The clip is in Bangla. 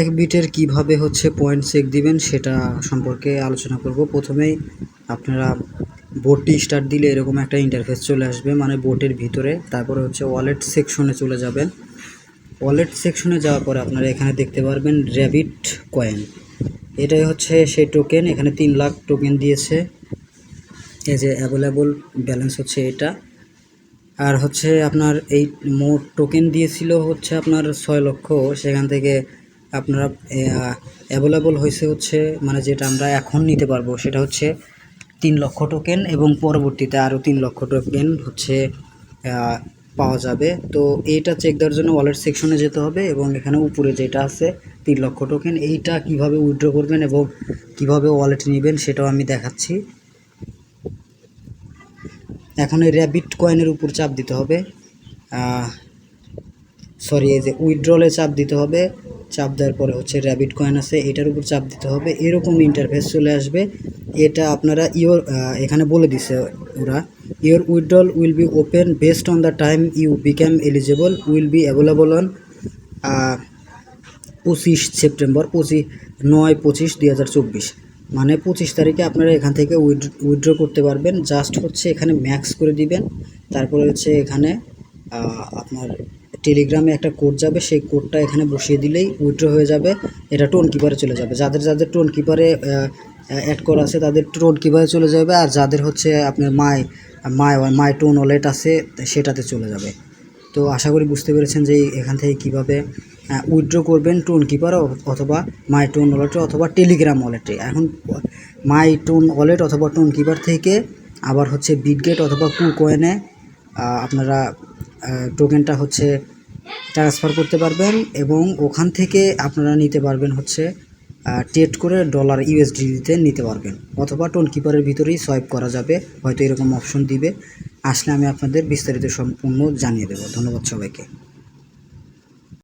এক বিটের কীভাবে হচ্ছে পয়েন্ট চেক দিবেন সেটা সম্পর্কে আলোচনা করব। প্রথমেই আপনারা বোটটি স্টার্ট দিলে এরকম একটা ইন্টারফেস চলে আসবে মানে বোটের ভিতরে। তারপরে হচ্ছে ওয়ালেট সেকশনে চলে যাবেন। ওয়ালেট সেকশনে যাওয়ার পরে আপনারা এখানে দেখতে পারবেন র্যাবিট কয়েন এটাই হচ্ছে সেই টোকেন এখানে তিন লাখ টোকেন দিয়েছে। এই যে অ্যাভেলেবল ব্যালেন্স হচ্ছে এটা। আর হচ্ছে আপনার এই মোট টোকেন দিয়েছিল হচ্ছে আপনার ছয় লক্ষ, সেখান থেকে আপনারা অ্যাভেলেবল হয়েছে হচ্ছে মানে যেটা আমরা এখন নিতে পারব, সেটা হচ্ছে তিন লক্ষ টোকেন এবং পরবর্তীতে আরও তিন লক্ষ টোকেন হচ্ছে পাওয়া যাবে। তো এইটা চেক দেওয়ার জন্য ওয়ালেট সেকশনে যেতে হবে এবং এখানে উপরে যেটা আছে, তিন লক্ষ টোকেন এইটা কীভাবে উইথড্র করবেন এবং কীভাবে ওয়ালেট নেবেন সেটাও আমি দেখাচ্ছি। এখন এই র্যাবিট কয়েনের উপর চাপ দিতে হবে। সরি এই যে উইথড্রলে চাপ দিতে হবে। চাপ দেওয়ার পরে হচ্ছে র্যাবিট কয়েন আছে, এটার উপর চাপ দিতে হবে, এরকম ইন্টারফেস চলে আসবে। এটা আপনারা ইওর এখানে বলে দিছে ওরা your withdrawal will be open based on the time you become eligible will be available on পঁচিশ সেপ্টেম্বর পঁচিশ নয় পঁচিশ দুই মানে পঁচিশ তারিখে আপনারা এখান থেকে উইথড্র করতে পারবেন জাস্ট হচ্ছে এখানে ম্যাক্স করে দিবেন, তারপরে হচ্ছে এখানে আপনার টেলিগ্রামে একটা কোড যাবে, সেই কোডটা এখানে বসিয়ে দিলেই উইথড্র হয়ে যাবে। এটা টোন কিপারে চলে যাবে। যাদের যাদের টোন কিপারে অ্যাড করা আছে, তাদের টোন কিপারে চলে যাবে। আর যাদের হচ্ছে আপনার মাই মাই মাই টোন ওয়ালেট আছে, সেটাতে চলে যাবে। তো আশা করি বুঝতে পেরেছেন যে এখান থেকে কীভাবে উইথড্র করবেন টোন কিপার অথবা মাই টোন ওয়ালেটে অথবা টেলিগ্রাম ওয়ালেটে এখন মাই টোন ওয়ালেট অথবা টোন কিপার থেকে আবার হচ্ছে বিটগেট অথবা কু কয়েনে আপনারা টোকেনটা হচ্ছে ট্রান্সফার করতে পারবেন এবং ওখান থেকে আপনারা নিতে পারবেন হচ্ছে টেট করে ডলার ইউএসডিতে নিতে পারবেন। অথবা টোন কিপারের ভিতরেই সোয়াইপ করা যাবে, হয়তো এরকম অপশন দিবে। আসলে আমি আপনাদের বিস্তারিত সম্পূর্ণ জানিয়ে দেবো। ধন্যবাদ সবাইকে।